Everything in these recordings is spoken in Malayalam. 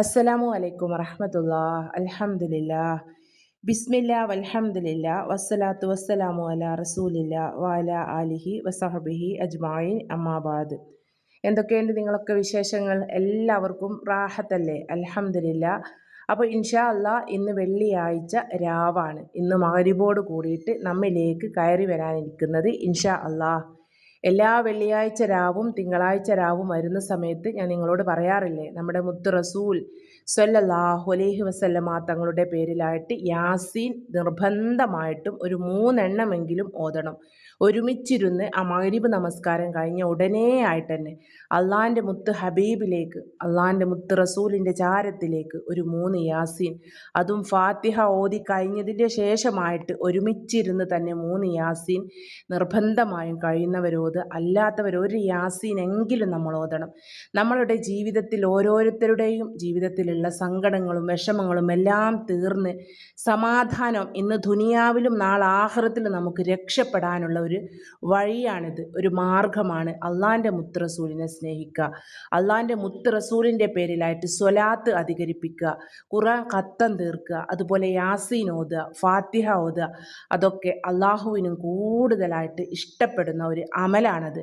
അസ്സലാമു അലൈക്കും വറഹമത്തുല്ലാ അൽഹംദുലില്ലാ ബിസ്മില്ല വലഹമില്ല വസ്സലാത്തു വസ്സലാമു അല റസൂലില്ല വാല അലിഹി വസഹബിഹി അജ്മായിൻ അമ്മാബാദ് എന്തൊക്കെയുണ്ട് നിങ്ങളൊക്കെ വിശേഷങ്ങൾ? എല്ലാവർക്കും റാഹത്തല്ലേ? അലഹമില്ല അപ്പോൾ ഇൻഷാ അല്ലാ ഇന്ന് വെള്ളിയാഴ്ച രാവാണ്. ഇന്ന് മകരിബോട് കൂടിയിട്ട് നമ്മിലേക്ക് കയറി വരാനിരിക്കുന്നത് ഇൻഷാ അല്ലാ എല്ലാ വെള്ളിയാഴ്ച രാവും തിങ്കളാഴ്ച രാവും വരുന്ന സമയത്ത് ഞാൻ നിങ്ങളോട് പറയാറില്ലേ? നമ്മുടെ മുത്ത് റസൂൽ സല്ലല്ലാഹു അലൈഹി വസല്ലമ തങ്ങളുടെ പേരിലായിട്ട് യാസീൻ നിർബന്ധമായിട്ടും ഒരു മൂന്നെണ്ണമെങ്കിലും ഓതണം. ഒരുമിച്ചിരുന്ന് ആ മഗ്രിബ് നമസ്കാരം കഴിഞ്ഞ ഉടനെ ആയിട്ട് തന്നെ അള്ളാന്റെ മുത്ത് ഹബീബിലേക്ക് അള്ളാന്റെ മുത്ത് റസൂലിന്റെ ചാരത്തിലേക്ക് ഒരു മൂന്ന് യാസീൻ. അതും ഫാത്തിഹ ഓതി കഴിഞ്ഞതിന്റെ ശേഷമായിട്ട് ഒരുമിച്ചിരുന്ന് തന്നെ മൂന്ന് യാസീൻ. നിർബന്ധമായും കഴിയുന്നവരോത് അല്ലാത്തവർ ഒരു യാസീൻ എങ്കിലും നമ്മൾ ഓതണം. നമ്മളുടെ ജീവിതത്തിൽ ഓരോരുത്തരുടെയും ജീവിതത്തിലുള്ള സങ്കടങ്ങളും വിഷമങ്ങളും എല്ലാം തീർന്ന് സമാധാനം ഇന്ന് ദുനിയാവിലും നാളെ ആഹ്റത്തിലും നമുക്ക് രക്ഷപ്പെടാനുള്ള ഒരു വഴിയാണിത് ഒരു മാർഗമാണ് അള്ളാന്റെ മുത്തറസൂലിനെ സ്നേഹിക്കുക. അള്ളാന്റെ മുത്തറസൂലിന്റെ പേരിലായിട്ട് സ്വലാത്ത് അധികരിപ്പിക്കുക ഖുറാൻ കത്തം തീർക്കുക അതുപോലെ യാസീൻ ഓതുക ഫാത്തിഹ ഓതുക അതൊക്കെ അള്ളാഹുവിനും കൂടുതലായിട്ട് ഇഷ്ടപ്പെടുന്ന ഒരു അമലാണത്.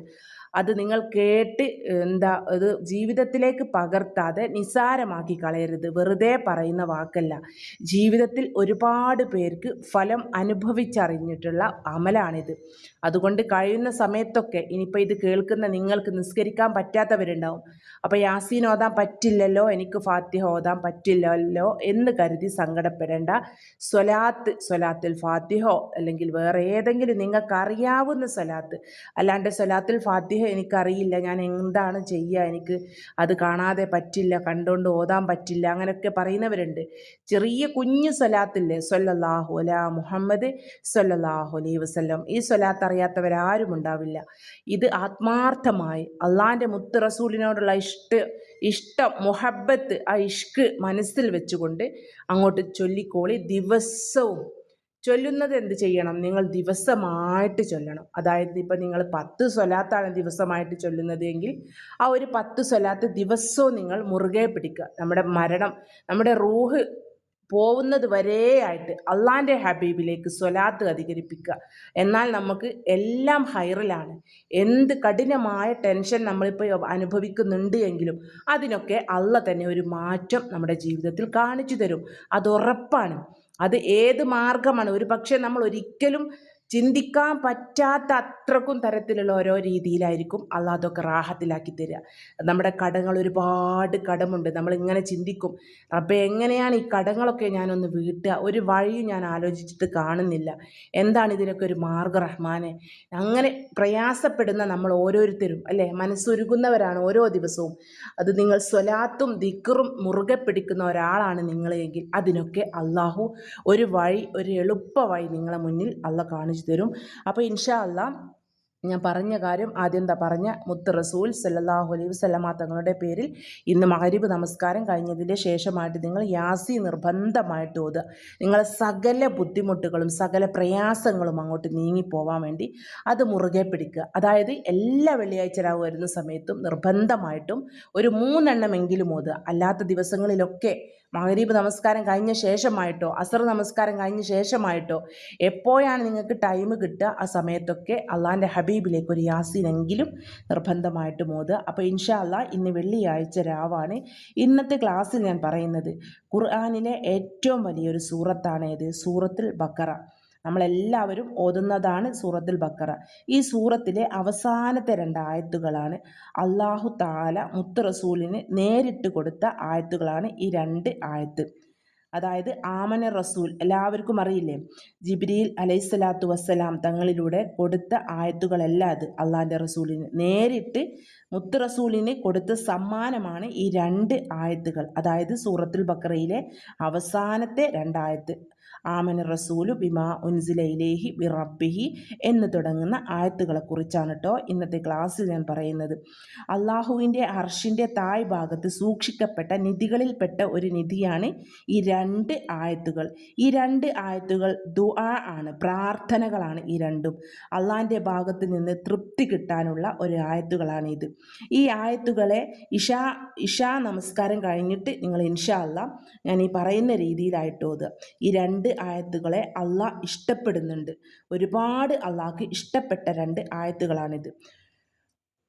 അത് നിങ്ങൾ കേട്ട് എന്താ അത് ജീവിതത്തിലേക്ക് പകർത്താതെ നിസാരമാക്കി കളയരുത്. വെറുതെ പറയുന്ന വാക്കല്ല. ജീവിതത്തിൽ ഒരുപാട് പേർക്ക് ഫലം അനുഭവിച്ചറിഞ്ഞിട്ടുള്ള അമലാണിത്. അതുകൊണ്ട് കഴിയുന്ന സമയത്തൊക്കെ ഇനിയിപ്പോൾ ഇത് കേൾക്കുന്ന നിങ്ങൾക്ക് നിസ്കരിക്കാൻ പറ്റാത്തവരുണ്ടാവും. അപ്പോൾ യാസീൻ ഓതാൻ പറ്റില്ലല്ലോ എനിക്ക് ഫാത്തിഹ ഓതാൻ പറ്റില്ലല്ലോ എന്ന് കരുതി സങ്കടപ്പെടേണ്ട. സ്വലാത്ത് സ്വലാത്തിൽ ഫാത്തിഹോ അല്ലെങ്കിൽ വേറെ ഏതെങ്കിലും നിങ്ങൾക്ക് അറിയാവുന്ന സ്വലാത്ത്. അല്ലാണ്ട് സ്വലാത്തിൽ ഫാത്തിഹ എനിക്കറിയില്ല. ഞാൻ എന്താണ് ചെയ്യുക? എനിക്ക് അത് കാണാതെ പറ്റില്ല. കണ്ടുകൊണ്ട് ഓതാൻ പറ്റില്ല. അങ്ങനെയൊക്കെ പറയുന്നവരുണ്ട്. ചെറിയ കുഞ്ഞു സ്വലാത്തില്ലേ? സൊല്ലാഹു അല മുഹമ്മദ് സൊല്ലാഹു അലൈ വസ്ലം ഈ സ്വലാത്ത് അറിയാത്തവരാരും ഉണ്ടാവില്ല. ഇത് ആത്മാർത്ഥമായി അള്ളാന്റെ മുത്ത് റസൂലിനോടുള്ള ഇഷ്ട ഇഷ്ടം മുഹബത്ത് ആ ഇഷ്ക് മനസ്സിൽ വെച്ചുകൊണ്ട് അങ്ങോട്ട് ചൊല്ലിക്കോളി. ദിവസവും ചൊല്ലുന്നത് എന്ത് ചെയ്യണം? നിങ്ങൾ ദിവസമായിട്ട് ചൊല്ലണം. അതായത് ഇപ്പം നിങ്ങൾ പത്ത് സ്വലാത്താണ് ദിവസമായിട്ട് ചൊല്ലുന്നത് എങ്കിൽ ആ ഒരു പത്ത് സ്വലാത്ത് ദിവസവും നിങ്ങൾ മുറുകെ പിടിക്കുക. നമ്മുടെ മരണം നമ്മുടെ റൂഹ് പോകുന്നത് വരെയായിട്ട് അള്ളാന്റെ ഹബീബിലേക്ക് സ്വലാത്ത് അധികരിപ്പിക്കുക. എന്നാൽ നമുക്ക് എല്ലാം ഹൈറിലാണ്. എന്ത് കഠിനമായ ടെൻഷൻ നമ്മളിപ്പോൾ അനുഭവിക്കുന്നുണ്ട് എങ്കിലും അതിനൊക്കെ അള്ള തന്നെ ഒരു മാറ്റം നമ്മുടെ ജീവിതത്തിൽ കാണിച്ചു തരും. അത് ഉറപ്പാണ്. അത് ഏത് മാർഗമാണ്? ഒരു പക്ഷേ നമ്മൾ ഒരിക്കലും ചിന്തിക്കാൻ പറ്റാത്ത അത്രക്കും തരത്തിലുള്ള ഓരോ രീതിയിലായിരിക്കും അല്ല അതൊക്കെ റാഹത്തിലാക്കി തരിക നമ്മുടെ കടങ്ങൾ ഒരുപാട് കടമുണ്ട്. നമ്മളിങ്ങനെ ചിന്തിക്കും. റബ്ബെ എങ്ങനെയാണ് ഈ കടങ്ങളൊക്കെ ഞാനൊന്ന് വീട്ടുക? ഒരു വഴിയും ഞാൻ ആലോചിച്ചിട്ട് കാണുന്നില്ല. എന്താണ് ഇതിനൊക്കെ ഒരു മാർഗ റഹ്മാനെ? അങ്ങനെ പ്രയാസപ്പെടുന്ന നമ്മൾ ഓരോരുത്തരും അല്ലേ? മനസ്സൊരുങ്ങുന്നവരാണ് ഓരോ ദിവസവും. അത് നിങ്ങൾ സ്വലാത്തും ദിക്കറും മുറുകെ പിടിക്കുന്ന ഒരാളാണ് നിങ്ങളെങ്കിൽ അതിനൊക്കെ അള്ളാഹു ഒരു വഴി ഒരു എളുപ്പ വഴി നിങ്ങളെ മുന്നിൽ അള്ള കാണിച്ചു കാണിച്ചു തരും. അപ്പോൾ ഇൻഷാ അല്ല ഞാൻ പറഞ്ഞ കാര്യം ആദ്യം എന്താ പറഞ്ഞ മുത്ത് റസൂൽ സല്ലാഹു അലൈഹി വസ്ലമ തങ്ങളുടെ പേരിൽ ഇന്ന് മഹരിബ് നമസ്കാരം കഴിഞ്ഞതിന്റെ ശേഷമായിട്ട് നിങ്ങൾ യാസി നിർബന്ധമായിട്ട് ഓതുക. നിങ്ങളെ സകല ബുദ്ധിമുട്ടുകളും സകല പ്രയാസങ്ങളും അങ്ങോട്ട് നീങ്ങിപ്പോവാൻ വേണ്ടി അത് മുറുകെ പിടിക്കുക. അതായത് എല്ലാ വെള്ളിയാഴ്ച രാവ് വരുന്ന സമയത്തും നിർബന്ധമായിട്ടും ഒരു മൂന്നെണ്ണമെങ്കിലും ഓതുക. അല്ലാത്ത ദിവസങ്ങളിലൊക്കെ മഹരീബ് നമസ്കാരം കഴിഞ്ഞ ശേഷമായിട്ടോ അസർ നമസ്കാരം കഴിഞ്ഞ ശേഷമായിട്ടോ എപ്പോഴാണ് നിങ്ങൾക്ക് ടൈം കിട്ടുക? ആ സമയത്തൊക്കെ അള്ളാന്റെ ഹബീബിലേക്ക് ഒരു യാസീനെങ്കിലും നിർബന്ധമായിട്ട് മോതുക അപ്പോൾ ഇൻഷാ അള്ളാ ഇന്ന് വെള്ളിയാഴ്ച രാവാണ്. ഇന്നത്തെ ക്ലാസ്സിൽ ഞാൻ പറയുന്നത് ഖുർആാനിലെ ഏറ്റവും വലിയൊരു സൂറത്താണ് ഏത്? സൂറത്തുൽ ബക്കറ. നമ്മളെല്ലാവരും ഓതുന്നതാണ് സൂറത്തുൽ ബക്കറ. ഈ സൂറത്തിലെ അവസാനത്തെ രണ്ട് ആയത്തുകളാണ് അള്ളാഹു താല മുത്ത് റസൂലിന് നേരിട്ട് കൊടുത്ത ആയത്തുകളാണ് ഈ രണ്ട് ആയത്ത്. അതായത് ആമന റസൂൽ എല്ലാവർക്കും അറിയില്ലേ? ജിബ്രീൽ അലൈഹിസ്സലാത്തു വസ്സലാം തങ്ങളിലൂടെ കൊടുത്ത ആയത്തുകളല്ല അത്. അള്ളാഹിന്റെ റസൂലിന് നേരിട്ട് മുത്ത് റസൂലിന് കൊടുത്ത സമ്മാനമാണ് ഈ രണ്ട് ആയത്തുകൾ. അതായത് സൂറത്തുൽ ബക്കറയിലെ അവസാനത്തെ രണ്ടായത്ത് ആമന റസൂലു ബിമാ ഉൻസിലയിലേഹി ബിറബിഹി എന്ന് തുടങ്ങുന്ന ആയത്തുകളെ കുറിച്ചാണ് കേട്ടോ ഇന്നത്തെ ക്ലാസ്സിൽ ഞാൻ പറയുന്നത്. അള്ളാഹുവിന്റെ ഹർഷിന്റെ തായ് ഭാഗത്ത് സൂക്ഷിക്കപ്പെട്ട നിധികളിൽപ്പെട്ട ഒരു നിധിയാണ് ഈ രണ്ട് ആയത്തുകൾ. ഈ രണ്ട് ആയത്തുകൾ ദുആ ആണ് പ്രാർത്ഥനകളാണ് ഈ രണ്ടും. അള്ളാഹിന്റെ ഭാഗത്ത് നിന്ന് തൃപ്തി കിട്ടാനുള്ള ഒരു ആയത്തുകളാണ് ഇത്. ഈ ആയത്തുകളെ ഇഷാ ഇഷാ നമസ്കാരം കഴിഞ്ഞിട്ട് നിങ്ങൾ ഇൻഷാ അല്ല ഞാൻ ഈ പറയുന്ന രീതിയിലായിട്ട് ഓതുക ഈ രണ്ട് ആയത്തുകളെ അള്ളാഹ് ഇഷ്ടപ്പെടുന്നുണ്ട്. ഒരുപാട് അള്ളാഹ്ക്ക് ഇഷ്ടപ്പെട്ട രണ്ട് ആയത്തുകളാണിത്.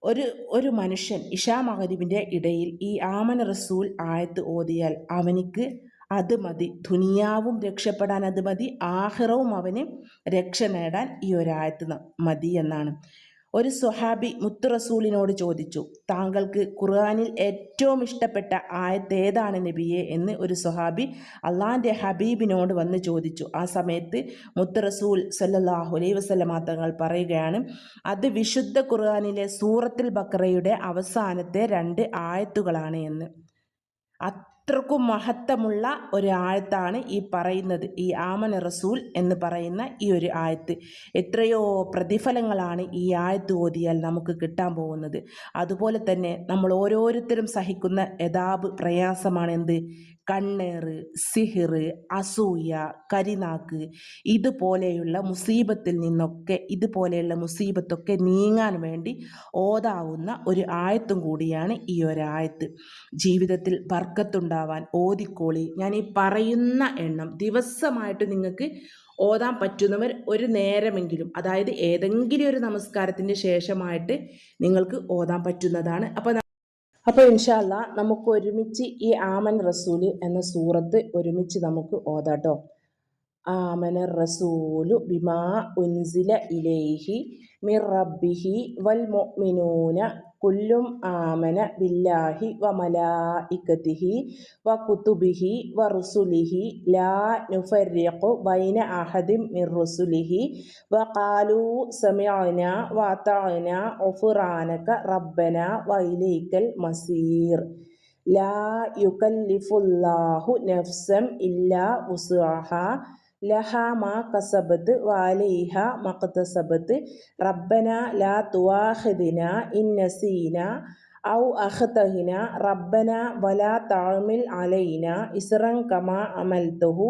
ഒരു ഒരു മനുഷ്യൻ ഇഷാ മഹരീബിന്റെ ഇടയിൽ ഈ ആമൻ റസൂൽ ആയത്ത് ഓതിയാൽ അവനിക്ക് അത് മതി. ദുനിയാവും രക്ഷപ്പെടാൻ അത് മതി. ആഹിറവും അവന് രക്ഷ നേടാൻ ഈ ഒരായത്ത് മതി എന്നാണ്. ഒരു സ്വഹാബി മുത്തു റസൂലിനോട് ചോദിച്ചു താങ്കൾക്ക് ഖുർആാനിൽ ഏറ്റവും ഇഷ്ടപ്പെട്ട ആയത്ത് ഏതാണ് നബിയെ? എന്ന് ഒരു സ്വഹാബി അള്ളാഹിന്റെ ഹബീബിനോട് വന്ന് ചോദിച്ചു. ആ സമയത്ത് മുത്തു റസൂൽ സല്ലാഹു അലൈ വസ്ലമാ തങ്ങൾ പറയുകയാണ് അത് വിശുദ്ധ ഖുർആാനിലെ സൂറത്തിൽ ബക്രയുടെ അവസാനത്തെ രണ്ട് ആയത്തുകളാണ് എന്ന്. അത്രക്കും മഹത്വമുള്ള ഒരു ആയത്താണ് ഈ പറയുന്നത്. ഈ ആമന റസൂൽ എന്ന് പറയുന്ന ഈ ഒരു ആയത്ത്. എത്രയോ പ്രതിഫലങ്ങളാണ് ഈ ആയത്ത് ഓതിയാൽ നമുക്ക് കിട്ടാൻ പോകുന്നത്. അതുപോലെ തന്നെ നമ്മൾ ഓരോരുത്തരും സഹിക്കുന്ന യഥാപ് പ്രയാസമാണ് എന്ത്? കണ്ണേറ് സിഹിർ അസൂയ കരിനാക്ക് ഇതുപോലെയുള്ള മുസീബത്തിൽ നിന്നൊക്കെ ഇതുപോലെയുള്ള മുസീബത്തൊക്കെ നീങ്ങാൻ വേണ്ടി ഓതാവുന്ന ഒരു ആയത്തും കൂടിയാണ് ഈ ഒരായത്ത് ജീവിതത്തിൽ വർക്കത്തുണ്ടാവാൻ ഓതിക്കോളി. ഞാൻ ഈ പറയുന്ന എണ്ണം ദിവസമായിട്ട് നിങ്ങൾക്ക് ഓതാൻ പറ്റുന്നവർ ഒരു നേരമെങ്കിലും അതായത് ഏതെങ്കിലും ഒരു നമസ്കാരത്തിന്റെ ശേഷമായിട്ട് നിങ്ങൾക്ക് ഓതാൻ പറ്റുന്നതാണ്. അപ്പോൾ അപ്പോൾ ഇൻഷാല്ല നമുക്ക് ഒരുമിച്ച് ഈ ആമൻ റസൂൽ എന്ന സൂറത്ത് ഒരുമിച്ച് നമുക്ക് ഓതാട്ടോ. ആമന റസൂലു ബിമാ ഉൻസില ഇലൈഹി മിർ റബ്ബിഹി വൽ മുഅ്മിനൂന കുല്ലും ആമന ബില്ലാഹി വ മലായിക്കത്തിഹി വ കുതുബിഹി വ റുസുലിഹി ലാ നുഫരിഖു ബൈന അഹദിം മിർ റുസുലിഹി വ ഖാലു സമിഅന വ അതഅന ഉഫ്റാനക റബ്ബന വ ഇലൈക്കൽ മസീർ. ലാ യുകല്ലിഫുല്ലാഹു നഫ്സം ഇല്ലാ വുസ്അഹ ലഹ മാ കസബത്ത് വാലൈഹ മക്തസബത്ത് റബ്ബന ലാ തുവാഹിദിന ഇന്നസീന ഔ അഹ്തഹിന റബ്ബന വലാ താമിൽ അലൈന ഇസ്റൻ കമാ അമൽതുഹു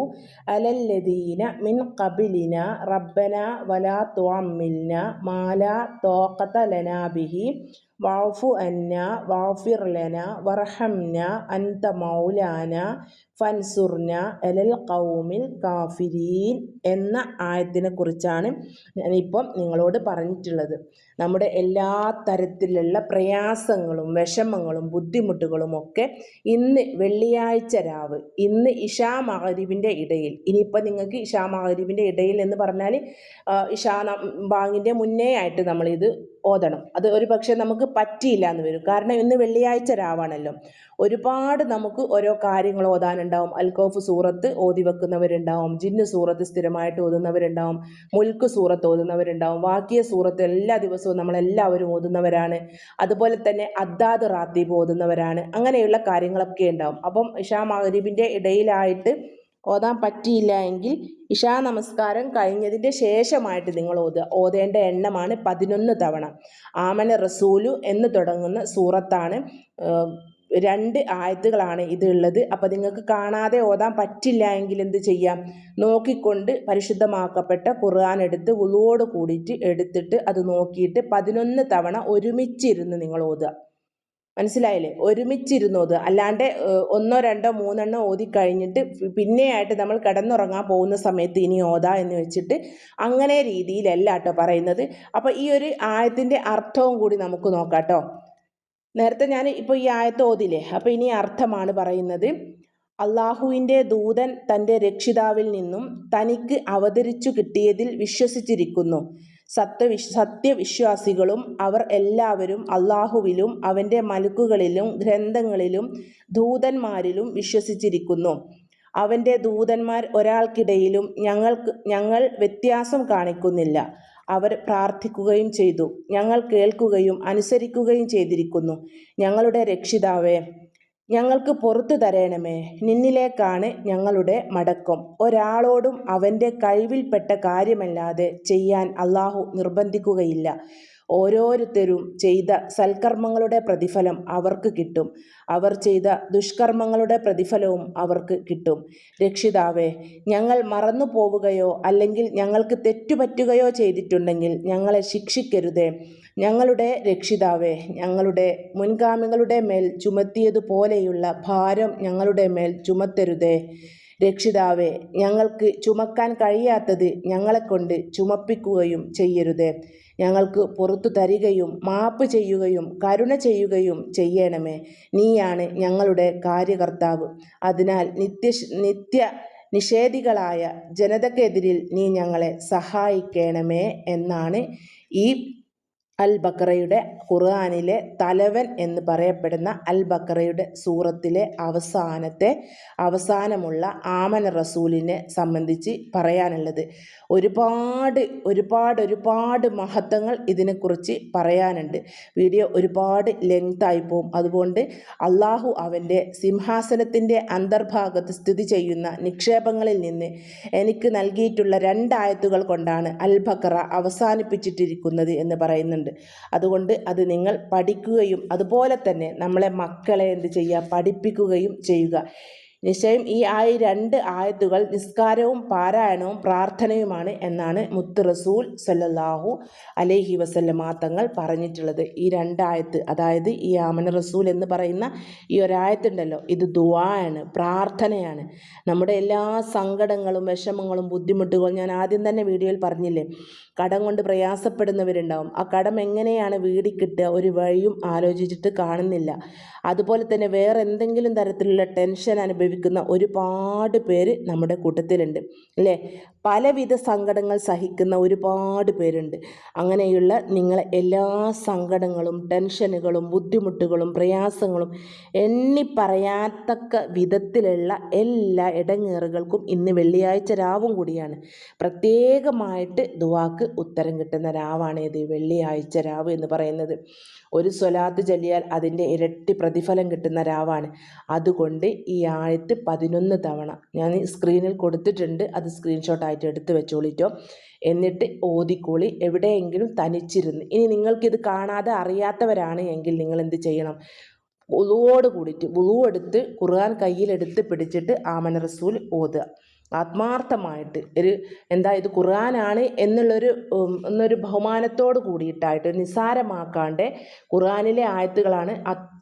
അലല്ലദീന മിൻ കബിലിന റബ്ബന വലാ തുഅമ്മിൽന മാലാ തോഖത ലനാ ബിഹി വഅഫു അന്ന വാഫിർ ലന വർഹംന അന്ത മൗലാന ഫൻസുർന അലൽ ഖൗമിൽ കാഫിരീൻ എന്ന ആയത്തിനെ കുറിച്ചാണ് ഞാനിപ്പം നിങ്ങളോട് പറഞ്ഞിട്ടുള്ളത്. നമ്മുടെ എല്ലാ തരത്തിലുള്ള പ്രയാസങ്ങളും വിഷമങ്ങളും ബുദ്ധിമുട്ടുകളും ഒക്കെ ഇന്ന് വെള്ളിയാഴ്ച രാവ് ഇന്ന് ഇഷാ മഹരീബിന്റെ ഇടയിൽ. ഇനിയിപ്പോൾ നിങ്ങൾക്ക് ഇഷാ മഹരീബിന്റെ ഇടയിൽ എന്ന് പറഞ്ഞാൽ ഇഷാ ബാങ്കിന്റെ മുന്നേ ആയിട്ട് നമ്മളിത് ഓതണം. അത് ഒരു പക്ഷേ നമുക്ക് പറ്റിയില്ല എന്ന് വരും. കാരണം ഇന്ന് വെള്ളിയാഴ്ച രാവാണല്ലോ. ഒരുപാട് നമുക്ക് ഓരോ കാര്യങ്ങൾ ഓതാനുണ്ടാവും. അൽക്കോഫ് സൂറത്ത് ഓതി വെക്കുന്നവരുണ്ടാവും. ജിന്ന് സൂറത്ത് സ്ഥിരമായിട്ട് ഓതുന്നവരുണ്ടാവും. മുൽക്ക് സൂറത്ത് ഓതുന്നവരുണ്ടാവും. വാക്കിയ സൂറത്ത് എല്ലാ ദിവസവും നമ്മളെല്ലാവരും ഓതുന്നവരാണ്. അതുപോലെ തന്നെ അദ്ദാദ് റാത്തീബ് ഓതുന്നവരാണ്. അങ്ങനെയുള്ള കാര്യങ്ങളൊക്കെ ഉണ്ടാവും. അപ്പം ഇഷാ മഹരീബിന്റെ ഇടയിലായിട്ട് ഓതാൻ പറ്റിയില്ല എങ്കിൽ ഇഷാ നമസ്കാരം കഴിഞ്ഞതിന്റെ ശേഷമായിട്ട് നിങ്ങൾ ഓതുക ഓതേണ്ട എണ്ണമാണ് പതിനൊന്ന് തവണ. ആമന റസൂലു എന്ന് തുടങ്ങുന്ന സൂറത്താണ് രണ്ട് ആയത്തുകളാണ് ഇതുള്ളത് അപ്പോൾ നിങ്ങൾക്ക് കാണാതെ ഓതാൻ പറ്റില്ല എങ്കിൽ എന്ത് ചെയ്യാം? നോക്കിക്കൊണ്ട് പരിശുദ്ധമാക്കപ്പെട്ട ഖുർആൻ എടുത്ത് ഉളുവോട് കൂടിയിട്ട് എടുത്തിട്ട് അത് നോക്കിയിട്ട് പതിനൊന്ന് തവണ ഒരുമിച്ചിരുന്ന് നിങ്ങൾ ഓതുക. മനസ്സിലായില്ലേ? ഒരുമിച്ചിരുന്നത്. അല്ലാണ്ട് ഒന്നോ രണ്ടോ മൂന്നെണ്ണോ ഓതി കഴിഞ്ഞിട്ട് പിന്നെയായിട്ട് നമ്മൾ കിടന്നുറങ്ങാൻ പോകുന്ന സമയത്ത് ഇനി ഓതാ എന്ന് വെച്ചിട്ട് അങ്ങനെ രീതിയിലല്ല കേട്ടോ പറയുന്നത്. അപ്പോൾ ഈ ഒരു ആയത്തിന്റെ അർത്ഥവും കൂടി നമുക്ക് നോക്കാം കേട്ടോ നേരത്തെ ഞാൻ ഇപ്പോൾ ഈ ആയത്ത് ഓതില്ലേ? അപ്പോൾ ഇനി അർത്ഥമാണ് പറയുന്നത്. അള്ളാഹുവിന്റെ ദൂതൻ തന്റെ രക്ഷിതാവിൽ നിന്നും തനിക്ക് അവതരിച്ചു കിട്ടിയതിൽ വിശ്വസിച്ചിരിക്കുന്നു. സത്യവിശ് സത്യവിശ്വാസികളും അവർ എല്ലാവരും അള്ളാഹുവിലും അവന്റെ മലക്കുകളിലും ഗ്രന്ഥങ്ങളിലും ദൂതന്മാരിലും വിശ്വസിച്ചിരിക്കുന്നു. അവന്റെ ദൂതന്മാർ ഒരാൾക്കിടയിലും ഞങ്ങൾക്ക് ഞങ്ങൾ വ്യത്യാസം കാണിക്കുന്നില്ല. അവർ പ്രാർത്ഥിക്കുകയും ചെയ്തു. ഞങ്ങൾ കേൾക്കുകയും അനുസരിക്കുകയും ചെയ്തിരിക്കുന്നു. ഞങ്ങളുടെ രക്ഷിതാവേ ഞങ്ങൾക്ക് പുറത്തു തരേണമേ. നിന്നിലേക്കാണ് ഞങ്ങളുടെ മടക്കം. ഒരാളോടും അവന്റെ കഴിവിൽപ്പെട്ട കാര്യമല്ലാതെ ചെയ്യാൻ അള്ളാഹു നിർബന്ധിക്കുകയില്ല. ഓരോരുത്തരും ചെയ്ത സൽക്കർമ്മങ്ങളുടെ പ്രതിഫലം അവർക്ക് കിട്ടും. അവർ ചെയ്ത ദുഷ്കർമ്മങ്ങളുടെ പ്രതിഫലവും അവർക്ക് കിട്ടും. രക്ഷിതാവേ ഞങ്ങൾ മറന്നു പോവുകയോ അല്ലെങ്കിൽ ഞങ്ങൾക്ക് തെറ്റുപറ്റുകയോ ചെയ്തിട്ടുണ്ടെങ്കിൽ ഞങ്ങളെ ശിക്ഷിക്കരുതേ. ഞങ്ങളുടെ രക്ഷിതാവേ ഞങ്ങളുടെ മുൻഗാമികളുടെ മേൽ ചുമത്തിയതുപോലെയുള്ള ഭാരം ഞങ്ങളുടെ മേൽ ചുമത്തരുതേ. രക്ഷിതാവേ ഞങ്ങൾക്ക് ചുമക്കാൻ കഴിയാത്തത് ഞങ്ങളെക്കൊണ്ട് ചുമപ്പിക്കുകയും ചെയ്യരുതേ. ഞങ്ങൾക്ക് പുറത്തു തരികയും മാപ്പ് ചെയ്യുകയും കരുണ ചെയ്യുകയും ചെയ്യണമേ. നീയാണ് ഞങ്ങളുടെ കാര്യകർത്താവ്. അതിനാൽ നിത്യ നിത്യ നിഷേധികളായ ജനതക്കെതിരിൽ നീ ഞങ്ങളെ സഹായിക്കണമേ എന്നാണ് ഈ അൽ ബക്കറയുടെ ഖുർആാനിലെ തലവൻ എന്ന് പറയപ്പെടുന്ന അൽ ബക്കറയുടെ സൂറത്തിലെ അവസാനത്തെ അവസാനമുള്ള ആമന റസൂലിനെ സംബന്ധിച്ച് പറയാനുള്ളത്. ഒരുപാട് ഒരുപാട് ഒരുപാട് മഹത്വങ്ങൾ ഇതിനെക്കുറിച്ച് പറയാനുണ്ട്. വീഡിയോ ഒരുപാട് ലെങ്തായി പോകും. അതുകൊണ്ട് അള്ളാഹു അവന്റെ സിംഹാസനത്തിന്റെ അന്തർഭാഗത്ത് സ്ഥിതി ചെയ്യുന്ന നിക്ഷേപങ്ങളിൽ നിന്ന് എനിക്ക് നൽകിയിട്ടുള്ള രണ്ടായത്തുകൾ കൊണ്ടാണ് അൽ ബക്കറ അവസാനിപ്പിച്ചിട്ടിരിക്കുന്നത് എന്ന് പറയുന്നുണ്ട്. അതുകൊണ്ട് അത് നിങ്ങൾ പഠിക്കുകയും അതുപോലെ തന്നെ നമ്മളെ മക്കളെ എന്ത് ചെയ്യുക? പഠിപ്പിക്കുകയും ചെയ്യുക. നിശ്ചയം ഈ ആയി രണ്ട് ആയത്തുകൾ നിസ്കാരവും പാരായണവും പ്രാർത്ഥനയുമാണ് എന്നാണ് മുത്ത് റസൂൽ സല്ലല്ലാഹു അലൈഹി വസല്ലമ തങ്ങൾ പറഞ്ഞിട്ടുള്ളത്. ഈ രണ്ടായത്ത് അതായത് ഈ ആമന റസൂൽ എന്ന് പറയുന്ന ഈ ഒരായത്തുണ്ടല്ലോ ഇത് ദുആയാണ് പ്രാർത്ഥനയാണ്. നമ്മുടെ എല്ലാ സങ്കടങ്ങളും വിഷമങ്ങളും ബുദ്ധിമുട്ടുകളും ഞാൻ ആദ്യം തന്നെ വീഡിയോയിൽ പറഞ്ഞില്ലേ? കടം കൊണ്ട് പ്രയാസപ്പെടുന്നവരുണ്ടാവും. ആ കടം എങ്ങനെയാണ് വീടി കിട്ടുക? ഒരു വഴിയും ആലോചിച്ചിട്ട് കാണുന്നില്ല. അതുപോലെ തന്നെ വേറെ എന്തെങ്കിലും തരത്തിലുള്ള ടെൻഷൻ അനുഭവിക്കുന്ന ഒരുപാട് പേര് നമ്മുടെ കൂട്ടത്തിലുണ്ട്. അല്ലേ? പലവിധ സങ്കടങ്ങൾ സഹിക്കുന്ന ഒരുപാട് പേരുണ്ട്. അങ്ങനെയുള്ള നിങ്ങളെ എല്ലാ സങ്കടങ്ങളും ടെൻഷനുകളും ബുദ്ധിമുട്ടുകളും പ്രയാസങ്ങളും എണ്ണി പറയാത്തക്ക വിധത്തിലുള്ള എല്ലാ ഇടങ്ങേറുകൾക്കും ഇന്ന് വെള്ളിയാഴ്ച രാവും കൂടിയാണ്. പ്രത്യേകമായിട്ട് ദുവാക്ക് ഉത്തരം കിട്ടുന്ന രാവാണ് ഇത് വെള്ളിയാഴ്ച രാവ് എന്ന് പറയുന്നത്. ഒരു സ്വലാത്ത് ചൊല്ലിയാൽ അതിന്റെ ഇരട്ടി പ്രതിഫലം കിട്ടുന്ന രാവാണ്. അതുകൊണ്ട് ഈ ആഴത്ത് പതിനൊന്ന് തവണ. ഞാൻ സ്ക്രീനിൽ കൊടുത്തിട്ടുണ്ട് അത് സ്ക്രീൻഷോട്ട് ആയിട്ട് എടുത്ത് വെച്ചോളിറ്റോ എന്നിട്ട് ഓതിക്കോളി എവിടെയെങ്കിലും തനിച്ചിരുന്ന്. ഇനി നിങ്ങൾക്കിത് കാണാതെ അറിയാത്തവരാണ് എങ്കിൽ നിങ്ങൾ എന്ത് ചെയ്യണം? ഉളുവോട് കൂടിയിട്ട് ഉളുവെടുത്ത് ഖുർആൻ കയ്യിലെടുത്ത് പിടിച്ചിട്ട് ആമന റസൂൽ ഓതുക. ആത്മാർത്ഥമായിട്ട് ഒരു എന്താ ഇത് ഖുർആനാണ് എന്നുള്ളൊരു എന്നൊരു ബഹുമാനത്തോട് കൂടിയിട്ടായിട്ട് നിസ്സാരമാക്കാണ്ട് ഖുർആനിലെ ആയത്തുകളാണ്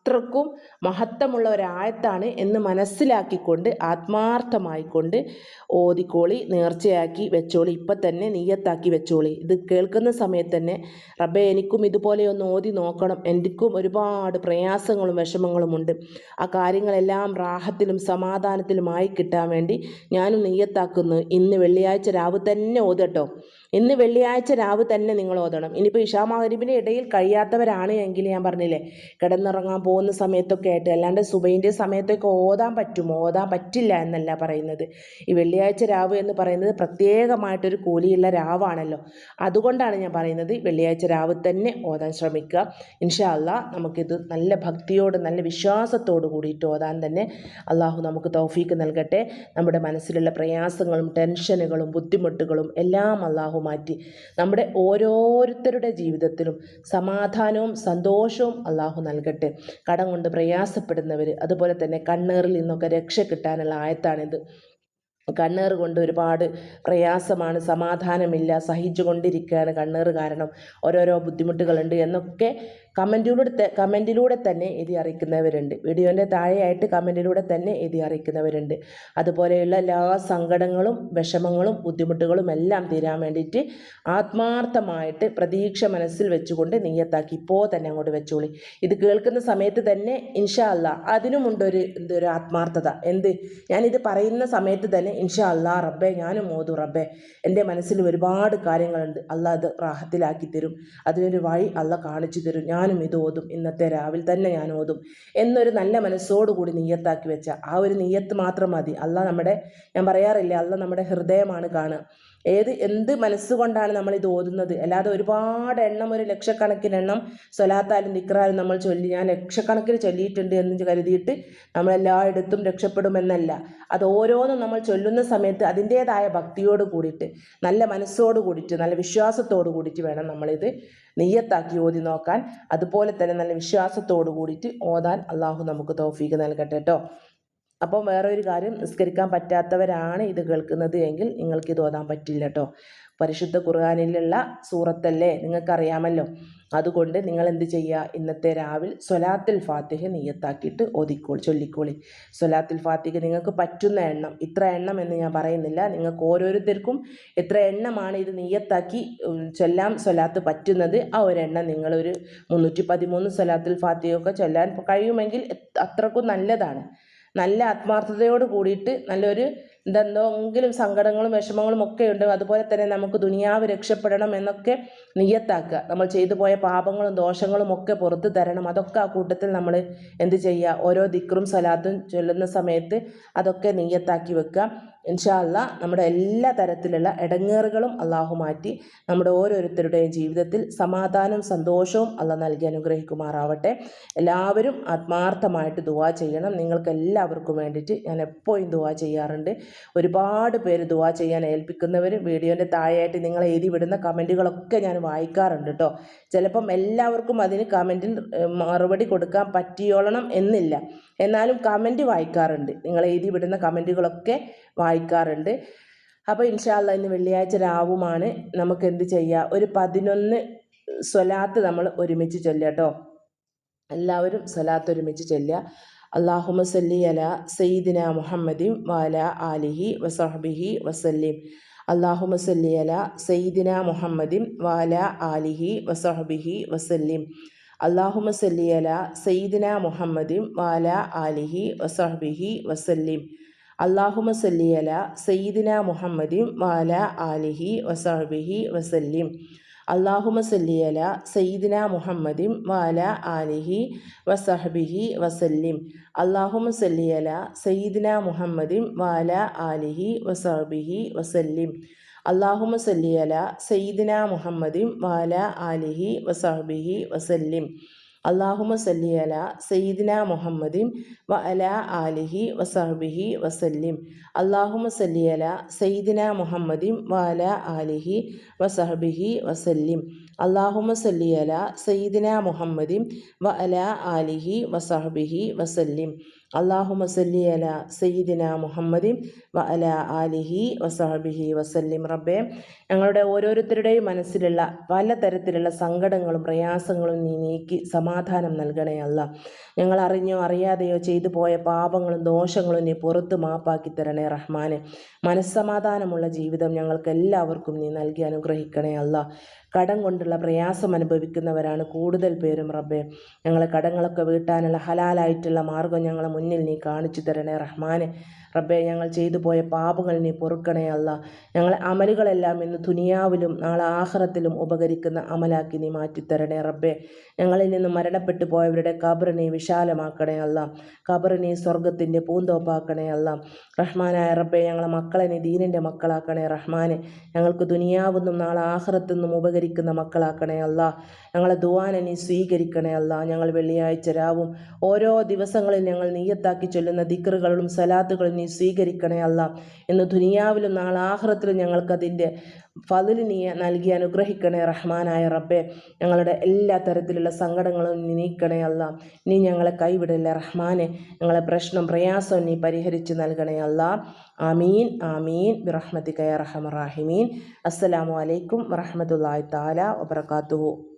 അത്രക്കും മഹത്വമുള്ള ഒരായത്താണ് എന്ന് മനസ്സിലാക്കിക്കൊണ്ട് ആത്മാർത്ഥമായിക്കൊണ്ട് ഓതിക്കോളി നേർച്ചയാക്കി വെച്ചോളി ഇപ്പം തന്നെ നീയത്താക്കി വെച്ചോളി. ഇത് കേൾക്കുന്ന സമയത്ത് തന്നെ റബ്ബെ എനിക്കും ഇതുപോലെ ഒന്ന് ഓതി നോക്കണം. എനിക്കും ഒരുപാട് പ്രയാസങ്ങളും വിഷമങ്ങളും ഉണ്ട്. ആ കാര്യങ്ങളെല്ലാം റാഹത്തിലും സമാധാനത്തിലുമായി കിട്ടാൻ വേണ്ടി ഞാനും നെയ്യത്താക്കുന്നു ഇന്ന് വെള്ളിയാഴ്ച രാവ് തന്നെ ഓതട്ടോ. ഇന്ന് വെള്ളിയാഴ്ച രാവ് തന്നെ നിങ്ങൾ ഓതണം. ഇനിയിപ്പോൾ ഇഷാ ഇടയിൽ കഴിയാത്തവരാണ് എങ്കിൽ ഞാൻ പറഞ്ഞില്ലേ കിടന്നിറങ്ങാൻ പോകുന്ന സമയത്തൊക്കെ ആയിട്ട് അല്ലാണ്ട് സുബൈന്റെ സമയത്തൊക്കെ ഓതാൻ പറ്റുമോ? ഓതാൻ പറ്റില്ല എന്നല്ല പറയുന്നത്. ഈ വെള്ളിയാഴ്ച രാവ് എന്ന് പറയുന്നത് പ്രത്യേകമായിട്ടൊരു കൂലിയുള്ള രാവാണല്ലോ. അതുകൊണ്ടാണ് ഞാൻ പറയുന്നത് വെള്ളിയാഴ്ച രാവ് തന്നെ ഓതാൻ ശ്രമിക്കുക. ഇൻഷാ അല്ലാ നമുക്കിത് നല്ല ഭക്തിയോട് നല്ല വിശ്വാസത്തോട് കൂടിയിട്ട് ഓതാൻ തന്നെ അള്ളാഹു നമുക്ക് തൗഫീക്ക് നൽകട്ടെ. നമ്മുടെ മനസ്സിലുള്ള പ്രയാസങ്ങളും ടെൻഷനുകളും ബുദ്ധിമുട്ടുകളും എല്ലാം അള്ളാഹു മാറ്റി. നമ്മുടെ ഓരോരുത്തരുടെ ജീവിതത്തിലും സമാധാനവും സന്തോഷവും അള്ളാഹു നൽകട്ടെ. കടം കൊണ്ട് പ്രയാസപ്പെടുന്നവർ അതുപോലെ തന്നെ കണ്ണേറിൽ നിന്നൊക്കെ രക്ഷ കിട്ടാനുള്ള ആയത്താണിത്. കണ്ണേർ കൊണ്ട് ഒരുപാട് പ്രയാസമാണ് സമാധാനമില്ല സഹിച്ചു കൊണ്ടിരിക്കുകയാണ് കണ്ണേറ് കാരണം. ഓരോരോ ബുദ്ധിമുട്ടുകളുണ്ട് എന്നൊക്കെ കമന്റിലൂടെ കമന്റിലൂടെ തന്നെ എഴുതി അറിയിക്കുന്നവരുണ്ട്. വീഡിയോന്റെ താഴെയായിട്ട് കമന്റിലൂടെ തന്നെ എഴുതി അറിയിക്കുന്നവരുണ്ട്. അതുപോലെയുള്ള എല്ലാ സങ്കടങ്ങളും വിഷമങ്ങളും ബുദ്ധിമുട്ടുകളും എല്ലാം തീരാൻ വേണ്ടിയിട്ട് ആത്മാർത്ഥമായിട്ട് പ്രതീക്ഷ മനസ്സിൽ വെച്ചുകൊണ്ട് നീയത്താക്കി ഇപ്പോൾ തന്നെ അങ്ങോട്ട് വെച്ചോളി. ഇത് കേൾക്കുന്ന സമയത്ത് തന്നെ ഇൻഷാ അല്ല അതിനുമുണ്ടൊരു എന്തൊരു ആത്മാർത്ഥത. എന്ത്? ഞാനിത് പറയുന്ന സമയത്ത് തന്നെ ഇൻഷാ അല്ലാ റബ്ബേ ഞാനും മോതു റബ്ബേ. എന്റെ മനസ്സിൽ ഒരുപാട് കാര്യങ്ങളുണ്ട്. അല്ല അത് റാഹത്തിലാക്കി തരും. അതിനൊരു വഴി അല്ല കാണിച്ചു തരും. ഞാൻ ഞാനും ഇത് ഓതും. ഇന്നത്തെ രാവിലെ തന്നെ ഞാൻ ഓതും. എന്നൊരു നല്ല മനസ്സോടുകൂടി നീയത്താക്കി വെച്ച ആ ഒരു നീയത്ത് മാത്രം മതി. അല്ല നമ്മുടെ ഞാൻ പറയാറില്ല അല്ല നമ്മുടെ ഹൃദയമാണ് കാണുക. ഏത് എന്ത് മനസ്സുകൊണ്ടാണ് നമ്മൾ ഇത് ഓതുന്നത്? അല്ലാതെ ഒരുപാട് എണ്ണം ഒരു ലക്ഷക്കണക്കിന് എണ്ണം സ്വലാത്താലും ദിക്റാലും നമ്മൾ ചൊല്ലി ഞാൻ ലക്ഷക്കണക്കിന് ചൊല്ലിയിട്ടുണ്ട് എന്ന് കരുതിയിട്ട് നമ്മൾ എല്ലായിടത്തും രക്ഷപ്പെടുമെന്നല്ല. അത് ഓരോന്നും നമ്മൾ ചൊല്ലുന്ന സമയത്ത് അതിന്റേതായ ഭക്തിയോട് കൂടിയിട്ട് നല്ല മനസ്സോട് കൂടിയിട്ട് നല്ല വിശ്വാസത്തോട് കൂടിയിട്ട് വേണം നമ്മളിത് നെയ്യത്താക്കി ഓതി നോക്കാൻ. അതുപോലെ തന്നെ നല്ല വിശ്വാസത്തോട് കൂടിയിട്ട് ഓതാൻ അള്ളാഹു നമുക്ക് തോഫീക്ക് നൽകട്ടെ കേട്ടോ. അപ്പം വേറെ ഒരു കാര്യം നിസ്കരിക്കാൻ പറ്റാത്തവരാണ് ഇത് കേൾക്കുന്നത് എങ്കിൽ നിങ്ങൾക്ക് ഇത് ഓതാൻ പറ്റില്ല കേട്ടോ പരിശുദ്ധ ഖുർആാനിലുള്ള സൂറത്തല്ലേ? നിങ്ങൾക്കറിയാമല്ലോ. അതുകൊണ്ട് നിങ്ങൾ എന്ത് ചെയ്യുക? ഇന്നത്തെ രാവിലെ സൊലാത്തിൽ ഫാത്തിഹ നെയ്യത്താക്കിയിട്ട് ഓതിക്കോളി ചൊല്ലിക്കോളി. സൊലാത്തിൽ ഫാത്തിഹ നിങ്ങൾക്ക് പറ്റുന്ന എണ്ണം ഇത്ര എണ്ണം എന്ന് ഞാൻ പറയുന്നില്ല. നിങ്ങൾക്ക് ഓരോരുത്തർക്കും എത്ര എണ്ണമാണ് ഇത് നെയ്യത്താക്കി ചൊല്ലാം സൊലാത്ത് പറ്റുന്നത്? ആ ഒരു എണ്ണം നിങ്ങളൊരു മുന്നൂറ്റി പതിമൂന്ന് സ്വലാത്തിൽ ഫാത്തിഹയൊക്കെ ചൊല്ലാൻ കഴിയുമെങ്കിൽ അത്രക്കും നല്ലതാണ്. നല്ല ആത്മാർത്ഥതയോട് കൂടിയിട്ട് നല്ലൊരു എന്തെങ്കിലും സങ്കടങ്ങളും വിഷമങ്ങളും ഒക്കെ ഉണ്ട്. അതുപോലെ തന്നെ നമുക്ക് ദുനിയാവ് രക്ഷപ്പെടണം എന്നൊക്കെ നിയത്താക്കുക. നമ്മൾ ചെയ്തു പോയ പാപങ്ങളും ദോഷങ്ങളും ഒക്കെ പുറത്തു തരണം. അതൊക്കെ ആ കൂട്ടത്തിൽ നമ്മൾ എന്ത് ചെയ്യുക? ഓരോ ദിക്റും സലാത്തും ചൊല്ലുന്ന സമയത്ത് അതൊക്കെ നിയത്താക്കി വെക്കുക. ഇൻഷാല്ല നമ്മുടെ എല്ലാ തരത്തിലുള്ള ഇടങ്ങേറുകളും അള്ളാഹു മാറ്റി നമ്മുടെ ഓരോരുത്തരുടെയും ജീവിതത്തിൽ സമാധാനവും സന്തോഷവും അല്ല നൽകി അനുഗ്രഹിക്കുമാറാവട്ടെ. എല്ലാവരും ആത്മാർത്ഥമായിട്ട് ദുവാ ചെയ്യണം. നിങ്ങൾക്ക് എല്ലാവർക്കും വേണ്ടിയിട്ട് ഞാൻ എപ്പോഴും ദുവാ ചെയ്യാറുണ്ട്. ഒരുപാട് പേര് ദുവാ ചെയ്യാൻ ഏൽപ്പിക്കുന്നവർ വീഡിയോന്റെ താഴെയായിട്ട് നിങ്ങൾ എഴുതി വിടുന്ന കമന്റുകളൊക്കെ ഞാൻ വായിക്കാറുണ്ട് കേട്ടോ ചിലപ്പം എല്ലാവർക്കും അതിന് കമന്റിൽ മറുപടി കൊടുക്കാൻ പറ്റിയോളണം എന്നില്ല. എന്നാലും കമന്റ് വായിക്കാറുണ്ട്. നിങ്ങൾ എഴുതി വിടുന്ന കമന്റുകളൊക്കെ വായിക്കാറുണ്ട്. അപ്പോൾ ഇൻഷാല്ല ഇന്ന് വെള്ളിയാഴ്ച രാവുമാണ് നമുക്ക് എന്ത് ചെയ്യുക ഒരു പതിനൊന്ന് സ്വലാത്ത് നമ്മൾ ഒരുമിച്ച് ചൊല്ലുക കേട്ടോ എല്ലാവരും സ്വലാത്ത് ഒരുമിച്ച് ചൊല്ലുക. അള്ളാഹുമ സല്ലി അല സയ്യിദിന മുഹമ്മദിൻ വാല ആലിഹി വസഹബിഹി വസല്ലിം. അള്ളാഹുമ സല്ലി അല സയ്യിദിന മുഹമ്മദിൻ വാല ആലിഹി വസഹബിഹി വസല്ലിം. അള്ളാഹുമ സല്ലി അല സയ്യിദിന മുഹമ്മദിൻ വാല ആലിഹി വസഹബിഹി വസല്ലിം. അള്ളാഹുമ സല്ലി അല സയ്യിദിന മുഹമ്മദിൻ വാല ആലിഹി വസാബിഹി വസല്ലിം. അള്ളാഹുമ സല്ലി അല സയ്യിദിന മുഹമ്മദിൻ വാല ആലിഹി വസഹബിഹി വസല്ലിം. അള്ളാഹുമ സല്ലി അല സയ്യിദിന മുഹമ്മദിൻ വാല ആലിഹി വസഹബിഹി വസല്ലിം. അള്ളാഹുമ സല്ലി അല സയ്യിദിന മുഹമ്മദിൻ വാല ആലിഹി വസഹബിഹി വസല്ലിം. അള്ളാഹുമ സല്ലി അല സയ്യിദിന മുഹമ്മദിൻ വ അല ആലിഹി വസാബിഹി വസല്ലിം അള്ളാഹുമ സല്ലി. അല സയ്യിദിന മുഹമ്മദിൻ വ അല ആലിഹി വസഹബിഹി വസല്ലിം അള്ളാഹുമ സല്ലി. അല സയ്യിദിന മുഹമ്മദിൻ വ അല ആലിഹി വസഹബിഹി വസല്ലിം അള്ളാഹുമ സല്ലി അല സയ്യിദിന മുഹമ്മദിൻ വ അല ആലിഹി വസഹബിഹി വസല്ലിം. റബ്ബെ ഞങ്ങളുടെ ഓരോരുത്തരുടെയും മനസ്സിലുള്ള പലതരത്തിലുള്ള സങ്കടങ്ങളും പ്രയാസങ്ങളും നീ നീക്കി സമാധാനം നൽകണേ അല്ല. ഞങ്ങൾ അറിഞ്ഞോ അറിയാതെയോ ചെയ്തു പോയ പാപങ്ങളും ദോഷങ്ങളും നീ പുറത്ത് മാപ്പാക്കി തരണേ റഹ്മാനെ. മനസ്സമാധാനമുള്ള ജീവിതം ഞങ്ങൾക്ക് എല്ലാവർക്കും നീ നൽകി അനുഗ്രഹിക്കണേ അല്ല. കടം കൊണ്ടുള്ള പ്രയാസം അനുഭവിക്കുന്നവരാണ് കൂടുതൽ പേരും റബ്ബെ. ഞങ്ങളെ കടങ്ങളൊക്കെ വീട്ടാനുള്ള ഹലാലായിട്ടുള്ള മാർഗം ഞങ്ങളെ മുന്നിൽ നീ കാണിച്ചു തരണേ റഹ്മാനെ. റബ്ബെ ഞങ്ങൾ ചെയ്തു പോയ പാപങ്ങൾ നീ പൊറുക്കണേ അല്ല. ഞങ്ങളെ അമലുകളെല്ലാം ഇന്ന് ദുനിയാവിലും നാളെ ആഹ്റത്തിലും ഉപകരിക്കുന്ന അമലാക്കി നീ മാറ്റിത്തരണേ റബ്ബെ. ഞങ്ങളിൽ നിന്ന് മരണപ്പെട്ടു പോയവരുടെ കബർ നീ വിശാലമാക്കണേ അല്ല. കബർ നീ സ്വർഗത്തിന്റെ പൂന്തോപ്പാക്കണേ അല്ല. റഹ്മാനായ റബ്ബെ ഞങ്ങളെ മക്കളെ നീ ദീനിന്റെ മക്കളാക്കണേ റഹ്മാനെ. ഞങ്ങൾക്ക് ദുനിയാവെന്നും നാളെ ആഹ്റത്തെന്നും ഉപകരിക്കുന്ന മക്കളാക്കണേ അല്ല. ഞങ്ങളെ ദുവാനെ നീ സ്വീകരിക്കണേ അല്ല. ഞങ്ങൾ വെള്ളിയാഴ്ച രാവും ഓരോ ദിവസങ്ങളിൽ ഞങ്ങൾ നീയത്താക്കി ചൊല്ലുന്ന ദിക്കറുകളും സലാത്തുകളും നീ സ്വീകരിക്കണേ അല്ല ഇന്ന് ദുനിയാവിലും നാളെ ആഹ്റത്തിലും ഞങ്ങൾക്കതിന്റെ നീ നൽകി അനുഗ്രഹിക്കണേ റഹ്മാനായ റബ്ബെ. ഞങ്ങളുടെ എല്ലാ തരത്തിലുള്ള സങ്കടങ്ങളും നീക്കണേ അല്ല. നീ ഞങ്ങളെ കൈവിടല്ലേ റഹ്മാനെ. ഞങ്ങളെ പ്രശ്നം പ്രയാസം നീ പരിഹരിച്ച് നൽകണേ അല്ല. ആമീൻ ആമീൻ. ബിറഹ്മത്തിക്കയ റഹമറാഹിമീൻ അസ്സലാമു അലൈക്കും വറഹമത്തല്ലാ താല വബർക്കാത്തുഹു